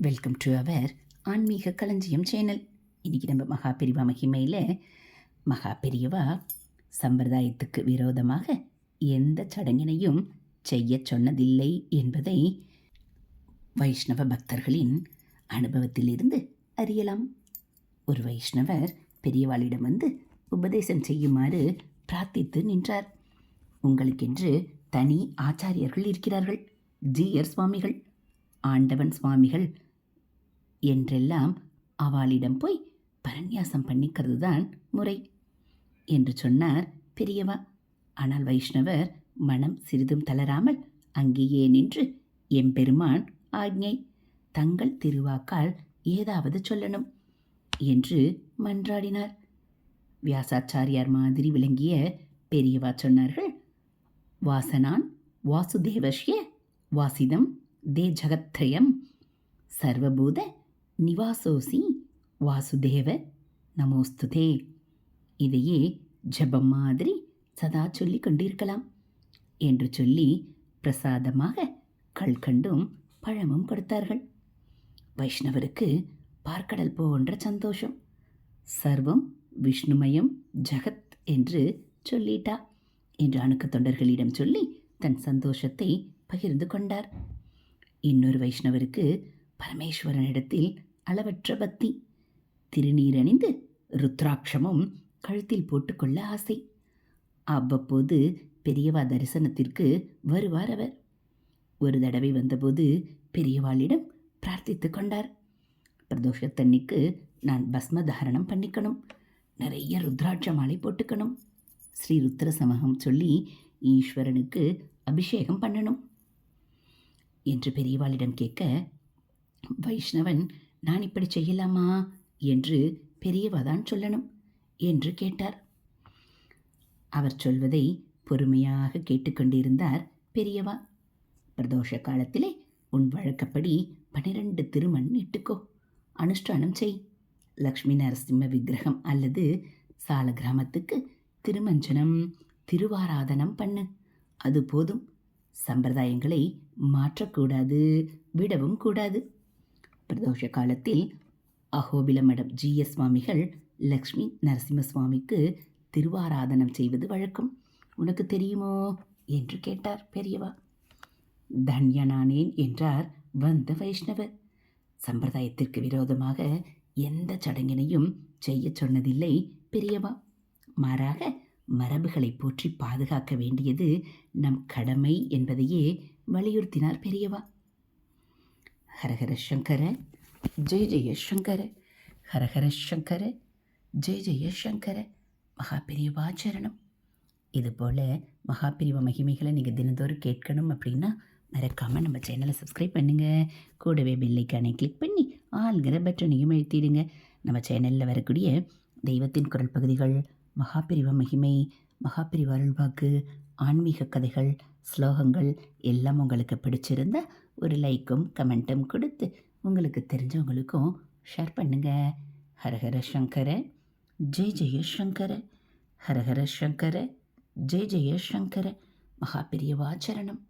Welcome to our ஆன்மீக களஞ்சியம் channel இன்றைக்கி நம்ம மகா பெரிவா மகிமையில் மகா பெரியவா சம்பிரதாயத்துக்கு விரோதமாக எந்த சடங்கினையும் செய்யச் சொன்னதில்லை என்பதை வைஷ்ணவ பக்தர்களின் அனுபவத்திலிருந்து அறியலாம். ஒரு வைஷ்ணவர் பெரியவாளிடம் வந்து உபதேசம் செய்யுமாறு பிரார்த்தித்து நின்றார். உங்களுக்கென்று தனி ஆச்சாரியர்கள் இருக்கிறார்கள். ஜீயர் சுவாமிகள் ஆண்டவன் சுவாமிகள் என்றெல்லாம் அவளிடம் போய் பரநியாசம் பண்ணிக்கிறது தான் முறை என்று சொன்னார் பெரியவா. ஆனால் வைஷ்ணவர் மனம் சிறிதும் தளராமல் அங்கேயே நின்று எம்பெருமான் ஆக்ஞை தங்கள் திருவாக்கால் ஏதாவது சொல்லணும் என்று மன்றாடினார். வியாசாச்சாரியார் மாதிரி விளங்கிய பெரியவா சொன்னார்கள் வாசனான் வாசுதேவஷ்ய வாசிதம் தே ஜகத்ரயம் சர்வபூத நிவாசோசி வாசுதேவ நமோஸ்துதே இதையே ஜபம் மாதிரி சதா சொல்லி கொண்டிருக்கலாம் என்று சொல்லி பிரசாதமாக கல்கண்டும் பழமும் கொடுத்தார்கள் வைஷ்ணவருக்கு பார்க்கடல் போன்ற சந்தோஷம் சர்வம் விஷ்ணுமயம் ஜகத் என்று சொல்லிட்டா என்று அணுக்க தொண்டர்களிடம் சொல்லி தன் சந்தோஷத்தை பகிர்ந்து கொண்டார்। இன்னொரு வைஷ்ணவருக்கு பரமேஸ்வரனிடத்தில் அளவற்ற பக்தி திருநீரணிந்து ருத்ராட்சமும் கழுத்தில் போட்டுக்கொள்ள ஆசை. அவ்வப்போது பெரியவா தரிசனத்திற்கு வருவார் அவர். ஒரு தடவை வந்தபோது பெரியவாளிடம் பிரார்த்தித்து கொண்டார். பிரதோஷத்தன்னிக்கு நான் பஸ்ம தாரணம் பண்ணிக்கணும். நிறைய ருத்ராட்ச மாலை போட்டுக்கணும். ஸ்ரீ ருத்ர சமகம் சொல்லி ஈஸ்வரனுக்கு அபிஷேகம் பண்ணணும். என்று பெரியவாளிடம் கேட்க வைஷ்ணவன் நான் இப்படி செய்யலாமா? என்று பெரியவா தான் சொல்லணும் என்று கேட்டார். அவர் சொல்வதை பொறுமையாக கேட்டுக்கொண்டிருந்தார் பெரியவா. பிரதோஷ காலத்திலே உன் வழக்கப்படி பனிரெண்டு திருமண் இட்டுக்கோ. அனுஷ்டானம் செய். லக்ஷ்மி நரசிம்ம விக்கிரகம் அல்லது சால கிராமத்துக்கு திருமஞ்சனம் திருவாராதனம் பண்ணு. அது போதும். சம்பிரதாயங்களை மாற்றக்கூடாது விடவும் கூடாது. பிரதோஷ காலத்தில் அகோபில மடம் ஜிஎஸ் சுவாமிகள் லக்ஷ்மி நரசிம்ம சுவாமிக்கு திருவாராதனம் செய்வது வழக்கம். உனக்கு தெரியுமோ? என்று கேட்டார் பெரியவா. தன்யனானேன் என்றார் வந்த வைஷ்ணவர் சம்பிரதாயத்திற்கு விரோதமாக எந்த சடங்கினையும் செய்யச் சொன்னதில்லை பெரியவா. மாறாக மரபுகளை போற்றி பாதுகாக்க வேண்டியது நம் கடமை என்பதையே வலியுறுத்தினார் பெரியவா. ஹரஹர சங்கர ஜெய ஜெய சங்கர ஹரஹர சங்கர ஜெய ஜெய சங்கர. மகா சரணம். இதுபோல் மகாபிரிவ மகிமைகளை நீங்கள் தினந்தோறும் கேட்கணும் அப்படின்னா மறக்காமல் நம்ம சேனலை சப்ஸ்கிரைப் பண்ணுங்கள் கூடவே பெல்லைக்கானை கிளிக் பண்ணி ஆள்கிற பட்டனையும் எழுத்திடுங்க நம்ம சேனலில் வரக்கூடிய தெய்வத்தின் குரல் பகுதிகள் மகாபிரிவ மகிமை மகாபிரிவ அருள்வாக்கு ஆன்மீக கதைகள் ஸ்லோகங்கள் எல்லாம் உங்களுக்கு பிடிச்சிருந்தால் ஒரு லைக்கும் கமெண்ட்டும் கொடுத்து உங்களுக்கு தெரிஞ்சவங்களுக்கும் ஷேர் பண்ணுங்கள் ஹரஹர சங்கர ஜெய் ஜெய சங்கர ஹரஹர சங்கர ஜெய் ஜெய சங்கர மகாபிரியவாச்சரணம்